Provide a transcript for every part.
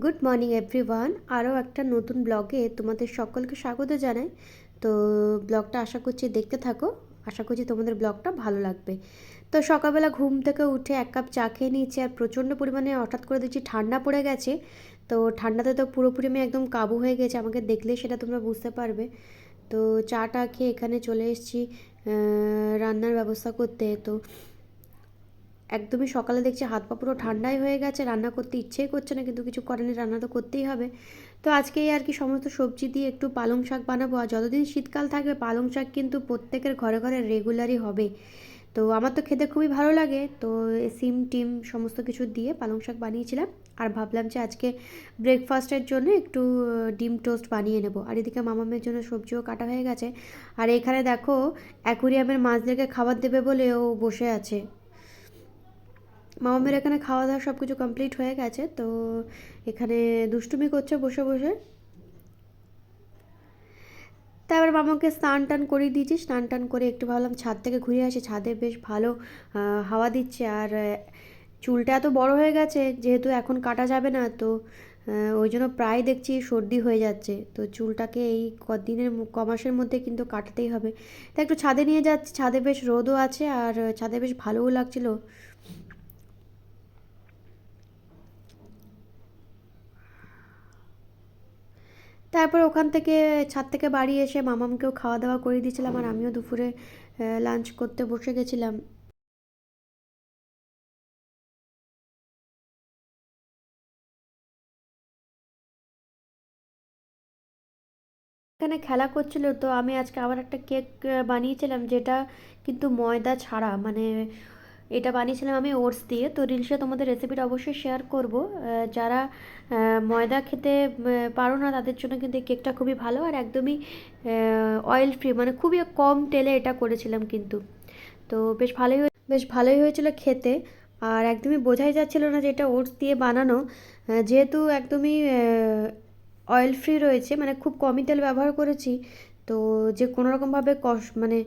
Good morning everyone আরও একটা নতুন ব্লগে তোমাদের সকলকে স্বাগত জানাই। তো ব্লগটা আশা করছি দেখতে থাকো। আশা করছি তোমাদের ব্লগটা ভালো লাগবে। তো সকালবেলা ঘুম থেকে উঠে এক কাপ চা খেয়ে নিয়েছি আর প্রচণ্ড পরিমাণে হঠাৎ করে দেখছি ঠান্ডা পড়ে গেছে। তো ঠান্ডাতে তো পুরোপুরি আমি একদম কাবু হয়ে গেছে। আমাকে দেখলে সেটা তোমরা বুঝতে পারবে। তো চাটা খেয়ে এখানে চলে এসেছি রান্নার ব্যবস্থা করতে। তো একদমই সকালে দেখছি হাত পা পুরো ঠান্ডাই হয়ে গেছে, রান্না করতে ইচ্ছেই করছে না, কিন্তু কিছু করেনি রান্না তো করতেই হবে। তো আজকে আর কি সমস্ত সবজি দিয়ে একটু পালং শাক বানাবো, আর যতদিন শীতকাল থাকবে পালং শাক কিন্তু প্রত্যেকের ঘরে ঘরে রেগুলারই হবে। তো আমার তো খেতে খুবই ভালো লাগে, তো সিম, টিম সমস্ত কিছু দিয়ে পালং শাক বানিয়েছিলাম, আর ভাবলাম যে আজকে ব্রেকফাস্টের জন্য একটু ডিম টোস্ট বানিয়ে নেব। আর এদিকে মামামের জন্য সবজিও কাটা হয়ে গেছে। আর এখানে দেখো, অ্যাকুরিয়ামের মাছদেরকে খাবার দেবে বলে ও বসে আছে। মামামের এখানে খাওয়া দাওয়া সব কিছু কমপ্লিট হয়ে গেছে, তো এখানে দুষ্টুমি করছে বসে বসে। তারপর মামাকে স্নান টান করিয়ে দিয়েছি, স্নান টান করে একটু ভাবলাম ছাদ থেকে ঘুরে আসি, ছাদে বেশ ভালো হাওয়া দিচ্ছে আর চুলটা এত বড় হয়ে গেছে যেহেতু এখন কাটা যাবে না, তো ওই জন্য প্রায় দেখছি সর্দি হয়ে যাচ্ছে। তো চুলটাকে এই কদিনের কমাসের মধ্যে কিন্তু কাটাতেই হবে। তো একটু ছাদে নিয়ে যাচ্ছি, ছাদে বেশ রোদও আছে আর, ছাদে বেশ ভালোও লাগছিল। তারপর ওখান থেকে ছাদ থেকে বাড়ি এসে মামামকেও খাওয়া দাওয়া করে দিয়েছিলাম আর আমিও দুপুরে লাঞ্চ করতে বসে গেছিলাম। এখানে খেলা করছিল তো আমি আজকে আবার একটা কেক বানিয়েছিলাম যেটা কিন্তু ময়দা ছাড়া মানে এটা বানিয়েছিলাম আমি ওটস দিয়ে। তো রিলসে তোমাদের রেসিপিটা অবশ্যই শেয়ার করব। যারা ময়দা খেতে পারো না, তাদের জন্য কিন্তু এই কেকটা খুবই ভালো আর একদমই অয়েল ফ্রি মানে খুবই কম তেলে এটা করেছিলাম কিন্তু। তো বেশ ভালোই বেশ ভালোই হয়েছিল খেতে। আর একদমই বোঝাই যাচ্ছিল না যে এটা ওটস দিয়ে বানানো। যেহেতু একদমই অয়েল ফ্রি রয়েছে মানে খুব কমই তেল ব্যবহার করেছি, তো যে কোনো রকমভাবে কষ মানে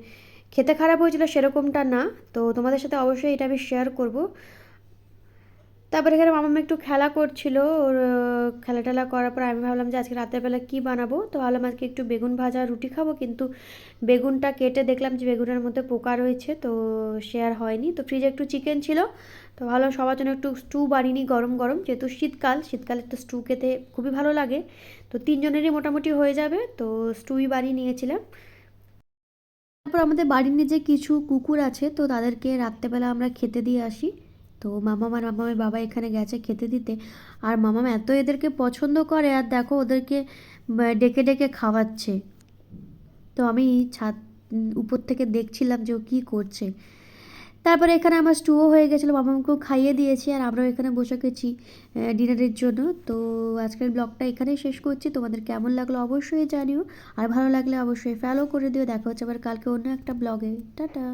খেতে খারাপ হয়েছিল সেরকমটা না, তো তোমাদের সাথে অবশ্যই এটা আমি শেয়ার করব। তারপরে এখানে মামা একটু খেলা করছিল, ওর খেলা টেলা করার পর আমি ভাবলাম যে আজকে রাতের বেলা কী বানাবো, তো ভাবলাম আজকে একটু বেগুন ভাজা রুটি খাব, কিন্তু বেগুনটা কেটে দেখলাম যে বেগুনের মধ্যে পোকা রয়েছে, তো শেয়ার হয়নি। তো ফ্রিজে একটু চিকেন ছিল, তো ভালো সবার জন্য একটু স্টু বানিনি গরম গরম, যেহেতু শীতকাল, শীতকালে তো স্টু খেতে খুবই ভালো লাগে। তো তিনজনেরই মোটামুটি হয়ে যাবে, তো স্টুই বানিয়ে নিয়েছিলাম। তারপর আমাদের বাড়ির নিচে কিছু কুকুর আছে, তো তাদেরকে রাত্রেবেলা আমরা খেতে দিয়ে আসি। তো মামা আর মামামের বাবা এখানে গেছে খেতে দিতে। আর মামাম এত এদেরকে পছন্দ করে, আর দেখো ওদেরকে ডেকে ডেকে খাওয়াচ্ছে। তো আমি ছাদ উপর থেকে দেখছিলাম যে ও কী করছে। তারপরে এখানে আমার স্টুও হয়ে গেছিল বাবা মাকেও খাইয়ে দিয়েছি আর আমরাও এখানে বসে গেছি ডিনারের জন্য। তো আজকের ব্লগটা এখানেই শেষ করছি। তোমাদের কেমন লাগল অবশ্যই জানিও, আর ভালো লাগলে অবশ্যই ফলো করে দিও। দেখা হচ্ছে আবার কালকে অন্য একটা ব্লগে। টাটা।